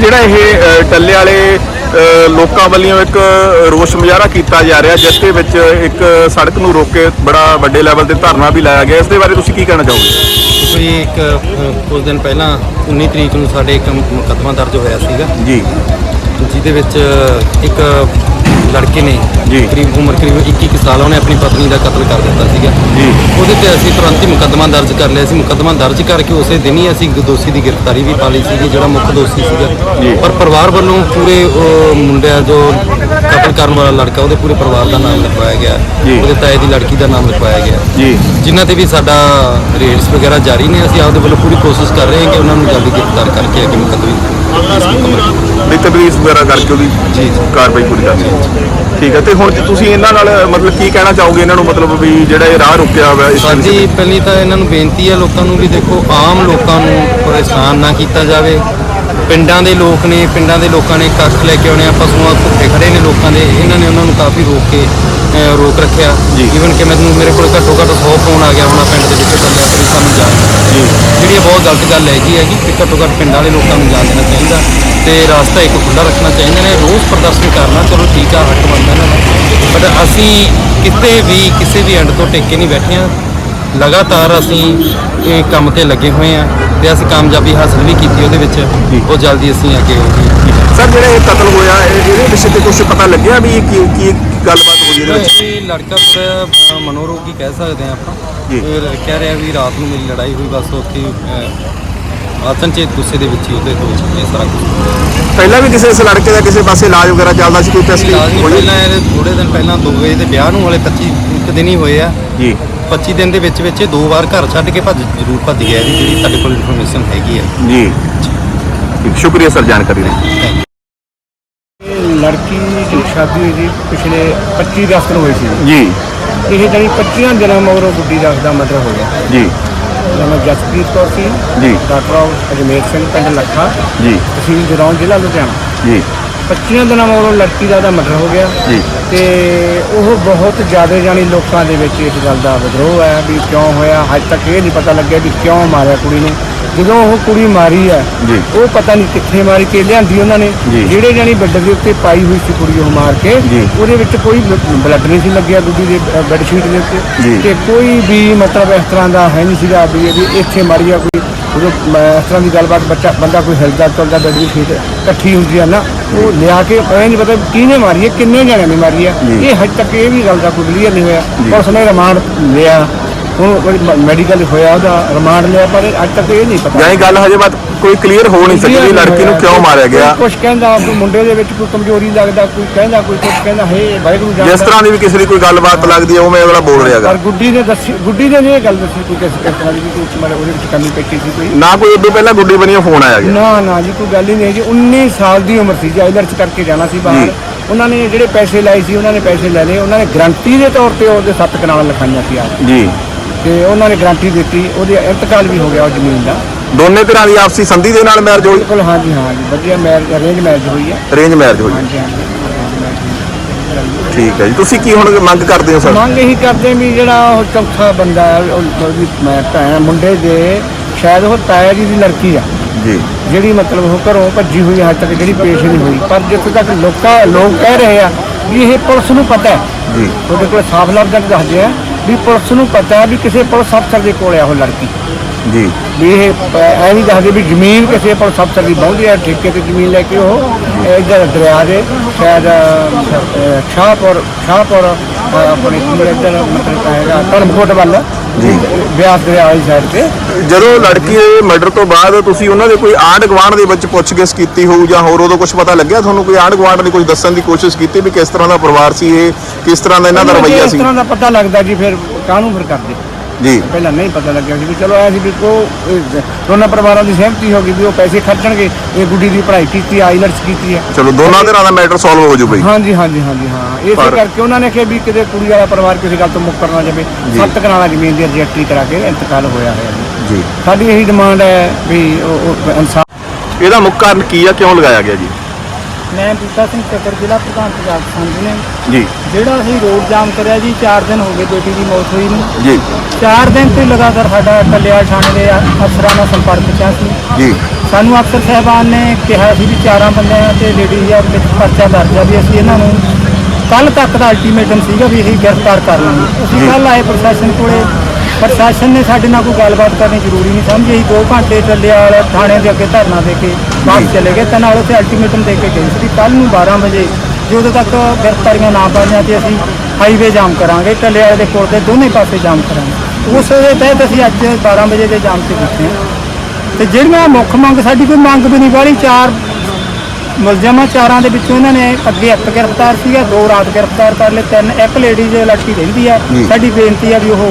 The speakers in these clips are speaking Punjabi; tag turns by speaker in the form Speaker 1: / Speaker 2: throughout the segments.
Speaker 1: ਜਿਹੜਾ ਇਹ ਟੱਲੇ ਵਾਲੇ ਲੋਕਾਂ ਵੱਲੋਂ ਇੱਕ ਰੋਸ ਮੁਜ਼ਾਹਰਾ ਕੀਤਾ ਜਾ ਰਿਹਾ ਜਿਸ ਦੇ ਵਿੱਚ ਇੱਕ ਸੜਕ ਨੂੰ ਰੋਕ ਕੇ ਬੜਾ ਵੱਡੇ ਲੈਵਲ ਤੇ ਧਰਨਾ ਵੀ ਲਾਇਆ ਗਿਆ ਇਸ ਦੇ ਬਾਰੇ ਤੁਸੀਂ ਕੀ ਕਹਿਣਾ ਚਾਹੋਗੇ?
Speaker 2: ਜੀ ਇੱਕ ਕੁਝ ਦਿਨ ਪਹਿਲਾਂ 19 ਤਰੀਕ ਨੂੰ ਸਾਡੇ ਇੱਕ ਮੁਕੱਦਮਾ ਦਰਜ ਹੋਇਆ ਸੀਗਾ।
Speaker 1: ਜੀ।
Speaker 2: ਜਿਹਦੇ ਵਿੱਚ ਇੱਕ ਲੜਕੇ ਨੇ
Speaker 1: ਜੀ।
Speaker 2: ਕਰੀਬ ਉਮਰ ਕਰੀਬ 21 ਕੁ ਸਾਲ ਉਹਨੇ ਆਪਣੀ ਪਤਨੀ ਦਾ ਕਤਲ ਕਰ ਦਿੱਤਾ ਸੀਗਾ।
Speaker 1: ਜੀ।
Speaker 2: ਉਹਦੇ ਤੇ ਅਸੀਂ ਤੁਰੰਤ ਹੀ ਮੁਕੱਦਮਾ ਦਰਜ ਕਰ ਲਿਆ ਸੀ। ਮੁਕੱਦਮਾ ਦਰਜ ਕਰਕੇ ਉਸੇ ਦਿਨ ਹੀ ਅਸੀਂ ਦੋਸ਼ੀ ਦੀ ਗ੍ਰਿਫਤਾਰੀ ਵੀ ਪਾ ਲਈ ਸੀਗੀ ਜਿਹੜਾ ਮੁੱਖ ਦੋਸ਼ੀ
Speaker 1: ਜੀ।
Speaker 2: ਸੀਗਾ ਪਰ ਪਰਿਵਾਰ ਵੱਲੋਂ ਪੂਰੇ ਉਹ ਮੁੰਡਿਆ ਜੋ ਕਤਲ ਕਰਨ ਵਾਲਾ ਲੜਕਾ ਉਹਦੇ ਪੂਰੇ ਪਰਿਵਾਰ ਦਾ ਨਾਮ ਲਿਖਵਾਇਆ ਗਿਆ।
Speaker 1: ਜੀ।
Speaker 2: ਉਹਦੇ ਤਾਏ ਦੀ ਲੜਕੀ ਦਾ ਨਾਮ ਲਿਖਵਾਇਆ ਗਿਆ।
Speaker 1: ਜੀ।
Speaker 2: ਜਿਨ੍ਹਾਂ ਤੇ ਵੀ ਸਾਡਾ ਰੇਡਸ ਵਗੈਰਾ ਜਾਰੀ ਨੇ ਅਸੀਂ ਆਪਦੇ ਵੱਲੋਂ ਪੂਰੀ ਕੋਸ਼ਿਸ਼ ਕਰ ਰਹੇ ਹਾਂ ਕਿ ਉਹਨਾਂ ਨੂੰ ਜਲਦੀ ਗ੍ਰਿਫਤਾਰ ਕਰਕੇ ਅੱਗੇ ਮੁਕੱਦਮੇ
Speaker 1: ਵੀ ਤਬਲੀਸ ਵਗੈਰਾ ਕਰਕੇ ਉਹਦੀ ਕਾਰਵਾਈ ਪੂਰੀ ਕਰਨੀ ਠੀਕ ਹੈ ਤੇ ਹੁਣ ਜੇ ਤੁਸੀਂ ਇਹਨਾਂ ਨਾਲ ਮਤਲਬ ਕੀ ਕਹਿਣਾ ਚਾਹੋਗੇ ਇਹਨਾਂ ਨੂੰ ਮਤਲਬ ਵੀ ਜਿਹੜਾ ਇਹ ਰਾਹ ਰੁਕਿਆ ਹੋਇਆ ਇਸ
Speaker 2: ਸਾਡੀ ਪਹਿਲੀ ਤਾਂ ਇਹਨਾਂ ਨੂੰ ਬੇਨਤੀ ਹੈ ਲੋਕਾਂ ਨੂੰ ਵੀ ਦੇਖੋ ਆਮ ਲੋਕਾਂ ਨੂੰ ਪਰੇਸ਼ਾਨ ਨਾ ਕੀਤਾ ਜਾਵੇ। ਪਿੰਡਾਂ ਦੇ ਲੋਕ ਨੇ ਪਿੰਡਾਂ ਦੇ ਲੋਕਾਂ ਨੇ ਕੱਖ ਲੈ ਕੇ ਆਉਣੇ ਆ ਪਸ਼ੂਆਂ ਭੁੱਖੇ ਖੜੇ ਨੇ ਲੋਕਾਂ। ਦੇ ਇਹਨਾਂ ਨੇ ਉਹਨਾਂ ਨੂੰ ਕਾਫੀ ਰੋਕ ਕੇ ਅਹ, ਰੋਕ ਰੱਖਿਆ।
Speaker 1: ਜੀ।
Speaker 2: ਈਵਨ ਕਿ ਮੈਨੂੰ ਮੇਰੇ ਕੋਲ ਘੱਟੋ ਘੱਟ 100 ਫੋਨ ਆ ਗਿਆ ਹੋਣਾ ਪਿੰਡ ਦੇ ਵਿੱਚ ਕੱਲਿਆ ਕਰੀ ਸਾਨੂੰ ਜਾਣ
Speaker 1: ਜੀ।
Speaker 2: ਜਿਹੜੀ ਇਹ ਬਹੁਤ ਗਲਤ ਗੱਲ ਹੈਗੀ ਹੈਗੀ ਕਿ ਘੱਟੋ ਘੱਟ ਪਿੰਡਾਂ ਵਾਲੇ ਲੋਕਾਂ ਨੂੰ ਜਾਣ ਦੇਣਾ ਚਾਹੀਦਾ ਤੇ ਰਾਸਤਾ ਇੱਕ ਖੁੱਲ੍ਹਾ ਰੱਖਣਾ ਚਾਹੀਦਾ ਨੇ ਰੋਜ਼ ਪ੍ਰਦਰਸ਼ਨ ਕਰਨਾ ਚਲੋ ਠੀਕ ਆ ਹੱਕ ਬਣਦਾ ਦਾ। ਬਟ ਅਸੀਂ ਕਿਤੇ ਵੀ ਕਿਸੇ ਵੀ ਐਂਡ ਤੋਂ ਟਿਕ ਨਹੀਂ ਬੈਠੇ ਹਾਂ। ਲਗਾਤਾਰ ਅਸੀਂ ਇਹ ਕੰਮ ਤੇ ਲੱਗੇ ਹੋਏ ਆ ਤੇ ਅਸੀਂ ਕਾਮਯਾਬੀ ਹਾਸਲ ਵੀ ਕੀਤੀ ਉਹਦੇ ਵਿੱਚ। ਉਹ ਜਲਦੀ ਅਸੀਂ ਅੱਗੇ ਹੋਊਗੀ
Speaker 1: ਸਰ ਜਿਹੜਾ ਇਹ ਕਤਲ ਹੋਇਆ ਇਹ- ਇਹਦੇ ਵਿਸ਼ੇ ਤੇ ਕੁਝ ਪਤਾ ਲੱਗਿਆ ਵੀ ਇਹ ਕੀ ਕੀ ਗੱਲਬਾਤ ਹੋਈ ਇਹਦੇ ਵਿੱਚ?
Speaker 2: ਇਹ ਲੜਕਾ ਥੋੜਾ ਮਨੋਰੋਗੀ ਕਹਿ ਸਕਦੇ ਆ ਆਪਾਂ।
Speaker 1: ਜੀ।
Speaker 2: ਇਹ ਕਹਿ ਰਿਹਾ ਵੀ ਰਾਤ ਨੂੰ ਮੇਰੀ ਲੜਾਈ ਹੋਈ ਬਸ ਉੱਥੇ ਅਚਨਚੇਤ ਗੁੱਸੇ ਦੇ ਵਿੱਚ ਹੀ ਉਹਦੇ ਤੋਂ ਇਹ ਸਾਰਾ ਕੁਝ
Speaker 1: ਪਹਿਲਾਂ ਵੀ ਕਿਸੇ ਇਸ ਲੜਕੇ ਦਾ ਕਿਸੇ ਪਾਸੇ ਇਲਾਜ ਵਗੈਰਾ ਚੱਲਦਾ ਸੀ ਕੋਈ ਟੈਸਟ ਹੋਈ?
Speaker 2: ਪਹਿਲਾਂ ਇਹਦੇ ਥੋੜੇ ਦਿਨ ਪਹਿਲਾਂ ਦੋ ਵਜੇ ਦੇ ਵਿਆਹ ਨੂੰ ਹਲੇ 25 ਇੱਕ ਦਿਨ ਹੀ ਹੋਏ ਆ।
Speaker 1: ਜੀ।
Speaker 2: 25 ਦਿਨ ਦੇ ਵਿੱਚ ਵਿੱਚ ਇਹ ਦੋ ਵਾਰ ਘਰ ਛੱਡ ਕੇ ਭੱਜ ਜ਼ਰੂਰ ਭੱਜ ਗਿਆ ਇਹਦੀ ਜਿਹੜੀ ਸਾਡੇ ਕੋਲ ਇਨਫੋਰਮੇਸ਼ਨ ਹੈਗੀ ਆ।
Speaker 1: ਜੀ। ਠੀਕ, ਸ਼ੁਕਰੀਆ ਸਰ ਜਾਣਕਾਰੀ ਲਈ।
Speaker 3: ਇਹ ਲੜਕੀ ਦੀ ਸ਼ਾਦੀ ਹੋਈ ਸੀ ਪਿਛਲੇ 25 ਅਗਸਤ ਨੂੰ ਹੋਈ ਸੀ।
Speaker 1: ਜੀ।
Speaker 3: ਇਹ ਜਾਨੀ 25 ਦਿਨਾਂ ਮਗਰੋਂ ਗੁੱਡੀ ਦਾ ਦਾ ਮਤਲਬ ਹੋ ਗਿਆ।
Speaker 1: ਜੀ।
Speaker 3: ਨਾਮ ਜਸਪ੍ਰੀਤ ਕੌਰ ਸੀ।
Speaker 1: ਜੀ।
Speaker 3: ਡਾਕਟਰ ਆਫ ਅਜਮੇਰ ਸਿੰਘ ਪਿੰਡ ਲੱਖਾ।
Speaker 1: ਜੀ।
Speaker 3: ਤਹਿਸੀਲ ਜਰੌਨ ਜ਼ਿਲ੍ਹਾ ਲੁਧਿਆਣਾ।
Speaker 1: ਜੀ।
Speaker 3: 25 ਦਿਨਾਂ ਮਗਰੋਂ ਲੜਕੀ ਦਾ ਦਾ ਮਰਡਰ ਹੋ ਗਿਆ।
Speaker 1: ਜੀ।
Speaker 3: ਤੇ ਉਹ ਬਹੁਤ ਜ਼ਿਆਦਾ ਜਾਨੀ ਲੋਕਾਂ ਦੇ ਵਿੱਚ ਇਸ ਗੱਲ ਦਾ ਵਿਦਰੋਹ ਹੈ ਵੀ ਕਿਉਂ ਹੋਇਆ। ਹਜੇ ਤੱਕ ਇਹ ਨਹੀਂ ਪਤਾ ਲੱਗਿਆ ਵੀ ਕਿਉਂ ਮਾਰਿਆ ਕੁੜੀ ਨੂੰ। ਜਦੋਂ ਉਹ ਕੁੜੀ ਮਾਰੀ
Speaker 1: ਜੀ।
Speaker 3: ਉਹ ਪਤਾ ਨਹੀਂ ਕਿੱਥੇ ਮਾਰੀ ਕੇ ਲਿਆਂਦੀ ਉਹਨਾਂ ਨੇ
Speaker 1: ਜੀ।
Speaker 3: ਜਿਹੜੇ ਜਾਨੀ ਬੈੱਡ ਦੇ ਉੱਤੇ ਪਾਈ ਹੋਈ ਸੀ ਕੁੜੀ ਉਹ ਮਾਰ ਕੇ
Speaker 1: ਜੀ।
Speaker 3: ਉਹਦੇ ਵਿੱਚ ਕੋਈ ਬਲੱਡ ਨਹੀਂ ਸੀ ਲੱਗਿਆ ਗੁੱਡੀ ਦੇ ਬੈੱਡ ਸ਼ੀਟ ਦੇ
Speaker 1: ਜੀ।
Speaker 3: ਉੱਤੇ ਤੇ ਕੋਈ ਵੀ ਮਤਲਬ ਇਸ ਤਰ੍ਹਾਂ ਦਾ ਹੈ ਨਹੀਂ ਸੀਗਾ ਵੀ ਇਹ ਵੀ ਇੱਥੇ ਮਾਰੀ ਆ ਕੋਈ ਉਦੋਂ ਮ- ਇਸ ਤਰ੍ਹਾਂ ਦੀ ਗੱਲਬਾਤ ਬੱਚਾ ਬੰਦਾ ਕੋਈ ਹਿਲਦਾ ਚੱਲਦਾ ਬੈੱਡ ਦੀ ਸ਼ੀਟ ਇਕੱਠੀ ਹੁੰਦੀ ਆ ਨਾ ਉਹ ਲਿਆ ਕੇ ਐ ਨਹੀਂ ਪਤਾ ਵੀ ਕਿਹਨੇ ਮਾਰੀ ਹੈ ਕਿੰਨੇ ਜਣਿਆਂ ਨੇ ਮਾਰੀ ਹੈ
Speaker 1: ਜੀ।
Speaker 3: ਇਹ ਹਜੇ ਤੱਕ ਇਹ ਵੀ ਗੱਲ ਦਾ ਕੋਈ ਕਲੀਅਰ ਨਹੀਂ ਹੋਇਆ
Speaker 1: ਜੀ।
Speaker 3: ਪੁਲਿਸ ਨੇ ਰਿਮਾਂਡ ਲਿਆ ਮੈਡੀਕਲ ਹੋਇਆ ਉਹਦਾ ਰਿਮਾਂਡ ਲਿਆ ਪਰ ਅੱਜ ਤੱਕ ਇਹ ਨਹੀਂ ਪਤਾ।
Speaker 1: ਯਾਨੀ ਗੱਲ ਹਜੇ ਬਾਤ ਕੋਈ ਕਲੀਅਰ ਹੋ ਨਹੀਂ ਸਕੀ ਵੀ ਲੜਕੀ ਨੂੰ ਕਿਉਂ ਮਾਰਿਆ ਗਿਆ।
Speaker 3: ਕੁਝ ਕਹਿੰਦਾ ਕੋਈ ਮੁੰਡੇ ਦੇ ਵਿੱਚ ਕੋਈ ਕਮਜ਼ੋਰੀ ਲੱਗਦਾ ਕੋਈ ਕਹਿੰਦਾ ਕੋਈ ਕੁਝ ਕਹਿੰਦਾ ਹੈ ਵਾਹਿਗੁਰੂ ਜਾਣਦਾ।
Speaker 1: ਜਿਸ ਤਰ੍ਹਾਂ ਦੀ ਵੀ ਕਿਸੇ ਦੀ ਕੋਈ ਗੱਲਬਾਤ ਲੱਗਦੀ ਹੈ ਉਵੇਂ ਅਗਲਾ ਬੋਲ ਰਿਹਾਗਾ
Speaker 3: ਪਰ ਗੁੱਡੀ ਨੇ ਦੱਸੀ ਗੁੱਡੀ ਨੇ ਨਹੀਂ ਇਹ ਗੱਲ ਦੱਸੀ ਕੋਈ ਕਿਸ ਕਿਸ ਤਰ੍ਹਾਂ ਦੀ ਵੀ ਕੋਈ ਮਤਲਬ ਉਹਦੇ ਵਿੱਚ ਕਮੀ ਪੇਸ਼ੀ ਸੀ ਕੋਈ?
Speaker 1: ਨਾ ਕੋਈ ਉਦੋਂ ਪਹਿਲਾਂ ਗੁੱਡੀ ਬਣੀਓ ਫੋਨ ਆਇਆ ਗਿਆ।
Speaker 3: ਨਾ ਨਾ ਜੀ ਕੋਈ ਗੱਲ ਹੀ ਨਹੀਂ ਜੀ। 19 ਸਾਲ ਦੀ ਉਮਰ ਸੀ ਜੀ ਆਈਲਟਸ ਕਰਕੇ ਜਾਣਾ ਸੀ ਬਾਹਰ।
Speaker 1: ਜੀ।
Speaker 3: ਉਹਨਾਂ ਨੇ ਜਿਹੜੇ ਪੈਸੇ ਲਾਏ ਸੀ ਉਹਨਾਂ ਨੇ ਪੈਸੇ ਲੈ ਲਏ। ਉਹਨਾਂ ਨੇ ਗਰੰਟੀ ਦੇ ਤੌਰ ਤੇ ਉਹਦੇ ਸੱਤ ਕਨਾਲ ਲਿਖਾਈਆਂ ਸੀ ਆਪ।
Speaker 1: ਜੀ।
Speaker 3: ਤੇ ਉਹਨਾਂ ਨੇ ਗਰੰਟੀ ਦਿੱਤੀ ਉਹਦੇ ਇੰਤਕਾਲ ਵੀ ਹੋ ਗਿਆ ਉਹ ਜ਼ਮੀਨ ਦਾ।
Speaker 1: ਦੋਨੇ ਤਰ੍ਹਾਂ ਦੀ ਆਪਸੀ ਸੰਧੀ ਦੇ ਨਾਲ ਮੈਰਿਜ ਹੋਈ?
Speaker 3: ਬਿਲਕੁਲ ਹਾਂ ਜੀ ਹਾਂ ਜੀ ਵਧੀਆ ਮੈਰਿਜ ਅਰੇਂਜ ਮੈਰਿਜ ਹੋਈ ਹੈ।
Speaker 1: ਅਰੇਂਜ ਮੈਰਿਜ ਹੋਈ।
Speaker 3: ਹਾਂਜੀ ਹਾਂਜੀ
Speaker 1: ਠੀਕ ਹੈ ਜੀ ਤੁਸੀਂ ਕੀ ਹੁਣ ਮੰਗ ਕਰਦੇ ਹੋ ਸਰ
Speaker 3: ਮੰਗ ਇਹੀ ਕਰਦੇ ਵੀ ਜਿਹੜਾ ਉਹ ਚੌਥਾ ਬੰਦਾ ਹੈ ਉਹ- ਉਹਦੀ ਮੈਂ ਭੈਣ ਮੁੰਡੇ ਦੇ ਸ਼ਾਇਦ ਉਹ ਤਾਇਆ ਜੀ ਦੀ ਲੜਕੀ ਆ।
Speaker 1: ਜੀ।
Speaker 3: ਜਿਹੜੀ ਮਤਲਬ ਉਹ ਘਰੋਂ ਭੱਜੀ ਹੋਈ ਹੈ, ਹਜੇ ਤੱਕ ਜਿਹੜੀ ਪੇਸ਼ ਨਹੀਂ ਹੋਈ। ਪਰ ਜਿੱਥੇ ਤੱਕ ਲੋਕਾਂ ਲੋਕ ਕਹਿ ਰਹੇ ਆ ਵੀ ਇਹ ਪੁਲਿਸ ਨੂੰ ਪਤਾ ਹੈ।
Speaker 1: ਜੀ।
Speaker 3: ਤੁਹਾਡੇ ਕੋਲ ਸਾਫ਼ ਲਫ਼ਜ਼ਾਂ 'ਚ ਦੱਸਦੇ ਆ ਵੀ ਪੁਲਿਸ ਨੂੰ ਪਤਾ ਵੀ ਕਿਸੇ ਪੁਲਿਸ ਅਫਸਰ ਦੇ ਕੋਲ ਆ ਉਹ ਲੜਕੀ।
Speaker 1: ਜੀ।
Speaker 3: ਵੀ ਇਹ ਐ ਨਹੀਂ ਦੱਸਦੇ ਵੀ ਜ਼ਮੀਨ ਕਿਸੇ ਪੁਲਿਸ ਅਫਸਰ ਦੀ ਬਹੁੰਦੀ ਹੈ ਠੇਕੇ ਤੇ ਜ਼ਮੀਨ ਲੈ ਕੇ ਉਹ ਇੱਧਰ ਦਰਿਆ ਦੇ ਸ਼ਾਇਦ ਸ਼ਾਹਪੁਰ ਸ਼ਾਹਪੁਰ ਆਪਣੇ ਇੱਧਰ ਮਤਲਬ ਹੈਗਾ ਧਰਮਕੋਟ ਵੱਲ।
Speaker 1: ਜੀ।
Speaker 3: ਬਿਆਸ ਦਰਿਆ ਵਾਲੀ ਸਾਈਡ ਤੇ।
Speaker 1: ਜਦੋਂ ਲੜਕੀ ਦੇ ਮਰਡਰ ਤੋਂ ਬਾਅਦ ਤੁਸੀਂ ਉਹਨਾਂ ਦੇ ਕੋਈ ਆਂਢ ਗੁਆਂਢ ਦੇ ਵਿੱਚ ਪੁੱਛਗਿੱਛ ਕੀਤੀ ਹੋਊ ਜਾਂ ਹੋਰ ਉਦੋਂ ਕੁਝ ਪਤਾ ਲੱਗਿਆ ਤੁਹਾਨੂੰ? ਕੋਈ ਆਂਢ ਗੁਆਂਢ ਨੇ ਕੁਝ ਦੱਸਣ ਦੀ ਕੋਸ਼ਿਸ਼ ਕੀਤੀ ਵੀ ਕਿਸ ਤਰ੍ਹਾਂ ਦਾ ਪਰਿਵਾਰ ਸੀ ਇਹ? ਕਿਸ ਤਰ੍ਹਾਂ ਦਾ ਇਹਨਾਂ ਦਾ ਰਵੱਈਆ
Speaker 3: ਇਸ
Speaker 1: ਸੀ?
Speaker 3: ਤਰ੍ਹਾਂ ਦਾ ਪਤਾ ਲੱਗਦਾ ਜੀ ਫਿਰ ਕਾਹਨੂੰ ਫਿਰ ਕਰਦੇ?
Speaker 1: ਜੀ।
Speaker 3: ਪਹਿਲਾਂ ਨਹੀਂ ਪਤਾ ਲੱਗਿਆ ਸੀ ਵੀ ਚਲੋ ਐ ਸੀ ਵੀ ਉਹ ਇਹ ਦੋਨਾਂ ਪਰਿਵਾਰਾਂ ਦੀ ਸਹਿਮਤੀ ਹੋ ਗਈ ਵੀ ਉਹ ਪੈਸੇ ਖਰਚਣਗੇ ਇਹ ਗੁੱਡੀ ਦੀ ਪੜ੍ਹਾਈ ਕੀਤੀ ਆਈਲਟਸ ਕੀਤੀ ਹੈ।
Speaker 1: ਚਲੋ ਦੋਨਾਂ ਧਿਰਾਂ ਦਾ ਮੈਟਰ ਸੋਲਵ ਹੋ ਜਾਊ ਬਈ।
Speaker 3: ਹਾਂਜੀ ਹਾਂਜੀ ਹਾਂਜੀ ਹਾਂ। ਇਸੇ
Speaker 1: ਪਰ-
Speaker 3: ਕਰਕੇ ਉਹਨਾਂ ਨੇ ਕਿਹਾ ਵੀ ਕਿਤੇ ਕੁੜੀ ਵਾਲਾ ਪਰਿਵਾਰ ਕਿਸੇ ਗੱਲ ਤੋਂ ਮੁੱਕਰ ਨਾ ਜਾਵੇ। ਸੱਤ ਕਨਾਲਾ ਜ਼ਮੀਨ ਦੀ ਰਜਿਸਟਰੀ ਕਰਾ ਕੇ ਇੰਤਕਾਲ ਹੋਇਆ ਹੈ ਜੀ।
Speaker 1: ਜੀ।
Speaker 3: ਸਾਡੀ ਇਹੀ ਡਿਮਾਂਡ ਹੈ ਵੀ ਉਹ ਉਹ ਇਨਸਾਫ
Speaker 1: ਇਹਦਾ ਮੁੱਖ ਕਾਰਨ ਕੀ ਆ ਕਿਉਂ ਲਗਾਇਆ ਗਿਆ ਜੀ?
Speaker 4: ਮੈਂ ਬੂਟਾ ਸਿੰਘ ਚੱਕਰ ਜ਼ਿਲ੍ਹਾ ਪ੍ਰਧਾਨ ਪੰਜਾਬ ਸੰਘ ਨੇ।
Speaker 1: ਜੀ।
Speaker 4: ਜਿਹੜਾ ਅਸੀਂ ਰੋਡ ਜਾਮ ਕਰਿਆ ਜੀ 4 ਦਿਨ ਹੋ ਗਏ ਬੇਟੀ ਦੀ ਮੌਤ ਹੋਈ ਨੂੰ।
Speaker 1: ਜੀ।
Speaker 4: 4 ਦਿਨ ਤੋਂ ਲਗਾਤਾਰ ਸਾਡਾ ਟੱਲਿਆ ਥਾਣੇ ਦੇ ਅਫਸਰਾਂ ਨਾਲ ਸੰਪਰਕ ਚ ਸੀ।
Speaker 1: ਜੀ।
Speaker 4: ਸਾਨੂੰ ਅਫਸਰ ਸਾਹਿਬਾਨ ਨੇ ਕਿਹਾ ਸੀ ਵੀ ਚਾਰਾਂ ਬੰਦਿਆਂ ਤੇ ਲੇਡੀਜ਼ ਆ ਵਿੱਚ ਪਰਚਾ ਦਰਜ ਆ ਵੀ ਅਸੀਂ ਇਹਨਾਂ ਨੂੰ ਕੱਲ ਤੱਕ ਦਾ ਅਲਟੀਮੇਟਮ ਸੀਗਾ ਵੀ ਇਹ ਗ੍ਰਿਫਤਾਰ ਕਰ ਲਾਂਗੇ। ਅਸੀਂ ਕੱਲ ਆਏ ਪ੍ਰਸ਼ਾਸਨ ਕੋਲੇ ਪ੍ਰਸ਼ਾਸਨ ਨੇ ਸਾਡੇ ਨਾਲ ਕੋਈ ਗੱਲਬਾਤ ਕਰਨੀ ਜ਼ਰੂਰੀ ਨਹੀਂ ਸਮਝੀ ਅਸੀਂ 2 ਘੰਟੇ ਚੱਲੇ ਵਾਲੇ ਥਾਣੇ ਦੇ ਅੱਗੇ ਧਰਨਾ ਦੇ ਕੇ ਵਾਪਸ ਚਲੇ ਗਏ ਤੇ ਨਾਲ ਉੱਥੇ ਅਲਟੀਮੇਟਮ ਦੇ ਕੇ ਗਏ ਸੀ ਕੱਲ ਨੂੰ 12 ਵਜੇ ਜਦੋਂ ਤੱਕ ਗ੍ਰਿਫਤਾਰੀਆਂ ਨਾ ਪਾਈਆਂ ਤੇ ਅਸੀਂ ਹਾਈਵੇ ਜਾਮ ਕਰਾਂਗੇ ਟੱਲੇ ਵਾਲੇ ਦੇ ਕੋਲ ਦੇ ਦੋਨੇ ਪਾਸੇ ਜਾਮ ਕਰਾਂਗੇ। ਉਸ ਦੇ ਤਹਿਤ ਅਸੀਂ ਅੱਜ 12 ਵਜੇ ਦੇ ਜਾਮ ਤੇ ਬੈਠੇ ਹਾਂ। ਤੇ ਜਿਹੜੀਆਂ ਮੁੱਖ ਮੰਗ ਸਾਡੀ ਕੋਈ ਮੰਗ ਵੀ ਨਹੀਂ ਵਾਲੀ ਚਾਰ ਮੁਲਜ਼ਮਾਂ ਚਾਰਾਂ ਦੇ ਵਿੱਚੋਂ ਇਹਨਾਂ ਨੇ ਅੱਗੇ ਇੱਕ ਗ੍ਰਿਫਤਾਰ ਸੀਗਾ ਦੋ ਰਾਤ ਗ੍ਰਿਫਤਾਰ ਕਰ ਲਏ ਤਿੰਨ ਇੱਕ ਲੇਡੀਜ਼ ਲੜਕੀ ਰਹਿੰਦੀ ਆ। ਸਾਡੀ ਬੇਨਤੀ ਆ ਵੀ ਉਹ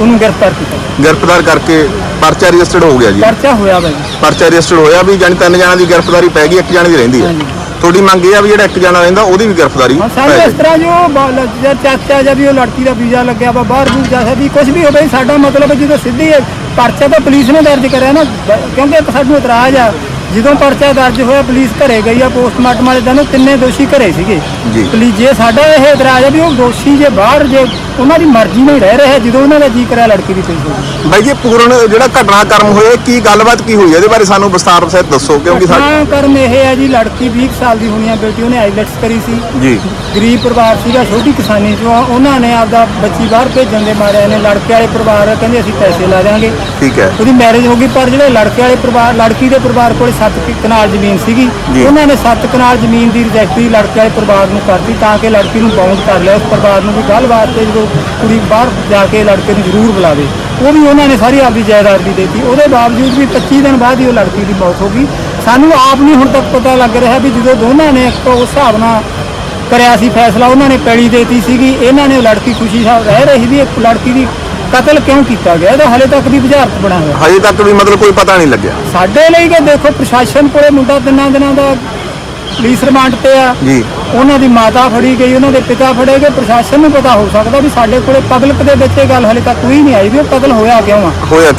Speaker 4: ਉਹਨੂੰ ਗ੍ਰਿਫਤਾਰ ਕੀਤਾ ਜਾਵੇ।
Speaker 1: ਗ੍ਰਿਫਤਾਰ ਕਰਕੇ ਪਰਚਾ ਰਜਿਸਟਰਡ ਹੋ ਗਿਆ ਜੀ
Speaker 4: ਪਰਚਾ ਹੋਇਆ ਵਾ ਜੀ
Speaker 1: ਪਰਚਾ ਰਜਿਸਟਰਡ ਹੋਇਆ ਵੀ ਜਾਨੀ ਤਿੰਨ ਜਣਾਂ ਦੀ ਗ੍ਰਿਫਤਾਰੀ ਪੈ ਗਈ ਇੱਕ ਜਣੇ ਦੀ ਰਹਿੰਦੀ ਹੈ
Speaker 4: ਹਾਂਜੀ।
Speaker 1: ਤੁਹਾਡੀ ਮੰਗ ਇਹ ਆ ਵੀ ਜਿਹੜਾ ਇੱਕ ਜਣਾ ਰਹਿੰਦਾ ਉਹਦੀ ਵੀ ਗ੍ਰਿਫਤਾਰੀ
Speaker 4: ਹਾਂ
Speaker 1: ਪੈ
Speaker 4: ਸਾਡੇ
Speaker 1: ਜਾਏ।
Speaker 4: ਇਸ ਤਰ੍ਹਾਂ ਜੋ ਬ- ਲ- ਜਾਂ ਚਾਚਾ ਜਾਂ ਵੀ ਉਹ ਲੜਕੀ ਦਾ ਵੀਜ਼ਾ ਲੱਗਿਆ ਵਾ ਬਾਹਰ ਬੂਰ ਜਾ ਸਕਦੀ ਕੁਝ ਵੀ ਹੋਵੇ ਸਾਡਾ ਮਤਲਬ ਜਦੋਂ ਸਿੱਧੀ ਪਰਚਾ ਤਾਂ ਪੁਲਿਸ ਨੇ ਦਰਜ ਕਰਿਆ ਨਾ ਬ- ਕਿਉਂਕਿ ਇੱਕ ਸਾਨੂੰ ਇਤਰਾਜ਼ ਆ ਜਦੋਂ ਪਰਚਾ ਦਰਜ ਹੋਇਆ ਪੁਲਿਸ ਘਰੇ ਗਈ ਆ ਪੋਸਟਮਾਰਟਮ ਵਾਲੇ ਦਿਨ ਉਹ ਤਿੰਨੇ ਦੋਸ਼ੀ ਘਰੇ ਸੀਗੇ।
Speaker 1: ਜੀ।
Speaker 4: ਪੁਲਿਸ ਜੇ ਸਾਡਾ ਇਹ ਇਤਰਾਜ਼ ਆ ਵੀ ਉਹ ਦੋਸ਼ੀ ਜੇ ਬਾਹਰ ਜੇ ਉਹਨਾਂ ਦੀ ਮਰਜ਼ੀ ਨਾਲ ਰਹਿ ਰਹੇ ਆ, ਜਦੋਂ ਉਹਨਾਂ ਦਾ ਜੀ ਕਰਿਆ ਲੜਕੀ ਦੀ ਪੇਸ਼ ਹੋਈ।
Speaker 1: ਬਾਈ ਜੀ ਪੂਰਨ ਜਿਹੜਾ ਘਟਨਾਕ੍ਰਮ ਹੋਇਆ ਕੀ ਗੱਲਬਾਤ ਕੀ ਹੋਈ? ਹੈ ਇਹਦੇ ਬਾਰੇ ਸਾਨੂੰ ਵਿਸਤਾਰ ਸਹਿਤ ਦੱਸੋ ਕਿਉਂਕਿ ਸਾਡੇ
Speaker 4: ਹਾਂ ਕਰਮ ਇਹ ਹੈ ਜੀ ਲੜਕੀ 20 ਕੁ ਸਾਲ ਦੀ ਹੋਣੀ ਆ ਬੇਟੀ ਉਹਨੇ ਆਈਲੈਟਸ ਕਰੀ ਸੀ।
Speaker 1: ਜੀ।
Speaker 4: ਗਰੀਬ ਪਰਿਵਾਰ ਸੀਗਾ ਛੋਟੀ ਕਿਸਾਨੀ ਚੋਂ ਆ। ਉਹਨਾਂ ਨੇ ਆਪਦਾ ਬੱਚੀ ਬਾਹਰ ਭੇਜਣ ਦੇ ਮਾਰਿਆਂ ਨੇ ਲੜਕੇ ਵਾਲੇ ਪਰਿਵਾਰ ਕਹਿੰਦੇ ਅਸੀਂ ਪੈਸੇ ਲਾ ਦਿਆਂਗੇ।
Speaker 1: ਠੀਕ ਹੈ।
Speaker 4: ਉਹਦੀ ਮੈਰਿਜ ਹੋ ਗਈ ਪਰ ਜਿਹੜੇ ਲੜਕੇ ਵਾਲੇ ਪਰਿਵਾਰ ਲੜਕੀ ਦੇ ਪਰਿਵਾਰ ਕੋਲ 7 ਕਨਾਲ ਜ਼ਮੀਨ ਸੀਗੀ।
Speaker 1: ਜੀ।
Speaker 4: ਉਹਨਾਂ ਨੇ 7 ਕਨਾਲ ਜ਼ਮੀਨ ਦੀ ਰਜਿਸਟਰੀ ਲੜਕੇ ਵਾਲੇ ਪਰਿਵਾਰ ਨੂੰ ਕਰਤੀ ਤਾਂ ਕਿ ਲੜਕੀ ਨੂੰ ਬਾਉਂਡ ਕਰ ਲਿਆ। ਉਸ ਪਰਿਵਾਰ ਨੂੰ ਵੀ ਗੱਲਬਾਤ ਤੇ ਜਦੋਂ ਕੁੜੀ ਬਾਹਰ ਜਾ ਕੇ ਲੜਕੇ ਨੂੰ ਜ਼ਰੂਰ ਬੁਲਾਵੇ। ਉਹ ਵੀ ਉਹਨਾਂ ਨੇ ਸਾਰੀ ਆਪਦੀ ਜਾਇਦਾਦ ਵੀ ਦੇਤੀ। ਉਹਦੇ ਬਾਵਜੂਦ ਵੀ 25 ਦਿਨ ਬਾਅਦ ਹੀ ਉਹ ਲੜਕੀ ਦੀ ਮੌਤ ਹੋ ਗਈ। ਸਾਨੂੰ ਆਪ ਨਹੀਂ ਹੁਣ ਤੱਕ ਪਤਾ ਲੱਗ ਰਿਹਾ ਵੀ ਜਦੋਂ ਦੋਨਾਂ ਨੇ ਇੱਕ ਉਸ ਹਿਸਾਬ ਨਾਲ ਕਰਿਆ ਸੀ ਫੈਸਲਾ ਉਹਨਾਂ ਨੇ ਪੈੜੀ ਦੇਤੀ ਸੀਗੀ। ਇਹਨਾਂ ਨੇ ਉਹ ਲੜਕੀ ਖੁਸ਼ੀ ਸਾਹਿਬ ਰਹਿ ਰਹੀ ਵੀ ਇੱਕ ਲੜਕੀ ਦੀ ਕਤਲ ਕਿਉਂ ਕੀਤਾ ਗਿਆ? ਇਹਦਾ ਹਲੇ ਤੱਕ ਵੀ ਬੁਝਾਰਤ ਬਣਾ ਹੋਇਆ।
Speaker 1: ਹਜੇ ਤੱਕ ਵੀ ਮਤਲਬ ਕੋਈ ਪਤਾ ਨਹੀਂ ਲੱਗਿਆ।
Speaker 4: ਸਾਡੇ ਲਈ ਕਿ ਦੇਖੋ ਪ੍ਰਸ਼ਾਸਨ ਕੋਲੇ ਮੁੰਡਾ ਤਿੰਨਾਂ ਦਿਨਾਂ ਦਾ ਪੁਲਿਸ ਰਿਮਾਂਡ ਤੇ ਆ।
Speaker 1: ਜੀ।
Speaker 4: ਉਹਨਾਂ ਦੀ ਮਾਤਾ ਫੜੀ ਗਈ ਉਹਨਾਂ ਦੇ ਪਿਤਾ ਫੜੇ ਗਏ। ਪ੍ਰਸ਼ਾਸਨ ਨੂੰ ਪਤਾ ਹੋ ਸਕਦਾ ਵੀ ਸਾਡੇ ਕੋਲੇ ਪਬਲਿਕ ਦੇ ਵਿੱਚ ਇਹ ਗੱਲ ਹਲੇ ਤੱਕ ਕੋਈ ਨਹੀਂ ਆਈ ਵੀ ਉਹ ਕਤਲ ਹੋਇਆ ਕਿਉਂ ਆ।
Speaker 1: ਹੋਇਆ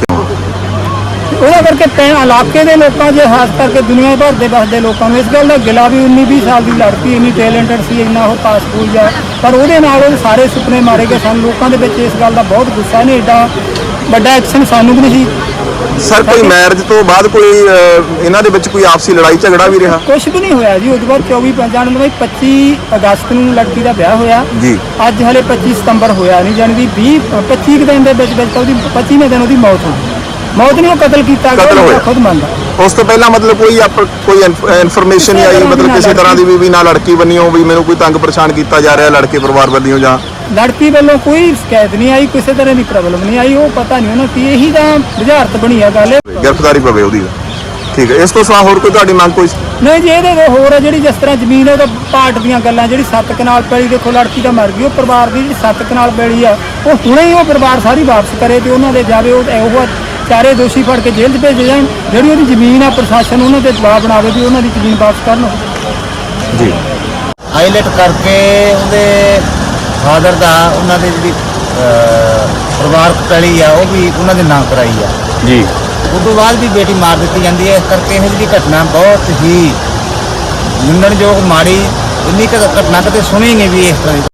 Speaker 4: ਉਹਦਾ ਕਰਕੇ ਪੈ ਇਲਾਕੇ ਦੇ ਲੋਕਾਂ ਜੇ ਖਾਸ ਕਰਕੇ ਦੁਨੀਆ ਭਰ ਦੇ ਵਸਦੇ ਲੋਕਾਂ ਨੂੰ ਇਸ ਗੱਲ ਦਾ ਗਿਲਾ ਵੀ 19 20 ਸਾਲ ਦੀ ਲੜਕੀ ਇੰਨੀ ਟੈਲੈਂਟਡ ਸੀ ਇੰਨਾ ਉਹ ਪਾਸ ਹੋਈ ਜਾ ਪਰ ਉਹਦੇ ਨਾਲ ਉਹ ਸਾਰੇ ਸੁਪਨੇ ਮਾਰੇ ਗਏ ਸਾਨੂੰ। ਲੋਕਾਂ ਦੇ ਵਿੱਚ ਇਸ ਗੱਲ ਦਾ ਬਹੁਤ ਗੁੱਸਾ ਨੇ ਏਡਾ ਵੱਡਾ ਐਕਸ਼ਨ ਸਾਨੂੰ ਵੀ ਨਹੀਂ
Speaker 1: ਸਰ ਕੋਈ ਮੈਰਿਜ ਤੋਂ ਬਾਅਦ ਕੋਈ ਇਹਨਾਂ ਦੇ ਵਿੱਚ ਕੋਈ ਆਪਸੀ ਲੜਾਈ ਝਗੜਾ ਵੀ ਰਿਹਾ?
Speaker 4: ਕੁਝ ਵੀ ਨਹੀਂ ਹੋਇਆ ਜੀ ਉਦੋਂ ਬਾਅਦ 24 ਪੰਜਾਂ ਨੂੰ 25 ਅਗਸਤ ਨੂੰ ਲੜਕੀ ਦਾ ਵਿਆਹ ਹੋਇਆ।
Speaker 1: ਜੀ।
Speaker 4: ਅੱਜ ਹਲੇ 25 ਸਤੰਬਰ ਹੋਇਆ ਨਹੀਂ ਜਾਣੀ ਦੀ 20 25 ਕੁ ਦਿਨ ਦੇ ਵਿੱਚ ਵਿੱਚ ਤਾਂ ਉਹਦੀ 25ਵੇਂ ਦਿਨ ਉਹਦੀ ਮੌਤ ਹੋ ਗਈ ਮੌਤ ਨਹੀਂ ਉਹ ਕਤਲ ਕੀਤਾ ਗਿਆ
Speaker 1: ਕਤਲ
Speaker 4: ਉਹ
Speaker 1: ਹੋਇਆ।
Speaker 4: ਖੁਦ ਮੰਨਦਾ।
Speaker 1: ਉਸ ਤੋਂ ਪਹਿਲਾਂ ਮਤਲਬ ਕੋਈ ਆਪ- ਕੋਈ ਇਨਫੋਰਮੇਸ਼ਨ ਨਹੀਂ ਆਈ ਮਤਲਬ ਕਿਸੇ
Speaker 4: ਦੀ
Speaker 1: ਤਰ੍ਹਾਂ ਦੀ ਵੀ ਵੀ ਨਾ ਲੜਕੀ ਬੰਨਿਓ ਵੀ ਮੈਨੂੰ ਕੋਈ ਤੰਗ ਪਰੇਸ਼ਾਨ ਕੀਤਾ ਜਾ ਰਿਹਾ ਲੜਕੇ ਪਰਿਵਾਰ ਵੱਲੋਂ ਜਾਂ
Speaker 4: ਲੜਕੀ ਵੱਲੋਂ ਕੋਈ ਸ਼ਿਕਾਇਤ ਨਹੀਂ ਆਈ ਕਿਸੇ ਤਰ੍ਹਾਂ ਦੀ ਪ੍ਰੋਬਲਮ ਨਹੀਂ ਆਈ ਉਹ ਪਤਾ ਨਹੀਂ ਉਹਨਾਂ ਕੀ ਇਹੀ ਤਾਂ ਬੁਝਾਰਤ ਬਣੀ ਆ ਗੱਲ।
Speaker 1: ਗ੍ਰਿਫਤਾਰੀ ਪਵੇ ਉਹਦੀ ਠੀਕ ਹੈ ਇਸ ਤੋਂ ਸਿਵਾ ਹੋਰ ਕੋਈ ਤੁਹਾਡੀ ਮੰਗ ਕੋਈ
Speaker 4: ਨਹੀਂ ਜੀ ਇਹਦੇ ਵਿੱਚ ਹੋਰ ਆ ਜਿਹੜੀ ਜਿਸ ਤਰ੍ਹਾਂ ਜ਼ਮੀਨ ਹੈ ਉਹ ਤਾਂ ਪਾਰਟ ਦੀਆਂ ਗੱਲਾਂ ਜਿਹੜੀ ਸੱਤ ਕਨਾਲ ਪੈਲੀ ਦੇਖੋ ਲੜਕੀ ਤਾਂ ਮਰ ਗਈ ਉਹ ਪਰਿਵਾਰ ਦੀ ਜਿਹੜੀ ਸੱਤ ਕਨਾਲ ਪੈਲੀ ਆ ਉਹ ਹੁਣੇ ਹੀ ਉਹ ਪਰਿਵਾਰ ਸਾਰੀ ਵਾਪਸ ਕਰੇ ਤੇ ਉਹਨਾਂ ਦੇ ਜਾਵੇ ਉਹ ਇਹੋ ਚਾਰੇ ਦੋਸ਼ੀ ਫੜ ਕੇ ਜੇਲ੍ਹ 'ਚ ਭੇਜੇ ਜਾਣ। ਜਿਹੜੀ ਉਹਦੀ ਜ਼ਮੀਨ ਆ ਪ੍ਰਸ਼ਾਸਨ ਉਹਨਾਂ ਤੇ ਦਬਾਅ ਬਣਾਵੇ ਵੀ ਉਹਨਾਂ ਦੀ ਜ਼ਮੀਨ ਵਾਪਸ ਕਰਨ
Speaker 1: ਜੀ।
Speaker 5: ਹਾਈਲਾਈਟ ਕਰਕੇ ਉਹਦੇ ਫਾਦਰ ਦਾ ਉਹਨਾਂ ਦੇ ਜਿਹੜੀ ਅਹ, ਪਰਿਵਾਰਕ ਪੈਲੀ ਆ ਉਹ ਵੀ ਉਹਨਾਂ ਦੇ ਨਾਂ ਕਰਾਈ ਆ।
Speaker 1: ਜੀ।
Speaker 5: ਉਸ ਤੋਂ ਬਾਅਦ ਵੀ ਬੇਟੀ ਮਾਰ ਦਿੱਤੀ ਜਾਂਦੀ ਹੈ। ਇਸ ਕਰਕੇ ਇਹ ਜਿਹੜੀ ਘਟਨਾ ਬਹੁਤ ਹੀ ਨਿੰਦਣਯੋਗ ਮਾੜੀ ਇੰਨੀ ਕੁ ਘਟਨਾ ਕਦੇ ਸੁਣੀ ਨਹੀਂ ਵੀ ਇਸ ਤਰ੍ਹਾਂ ਦੀ।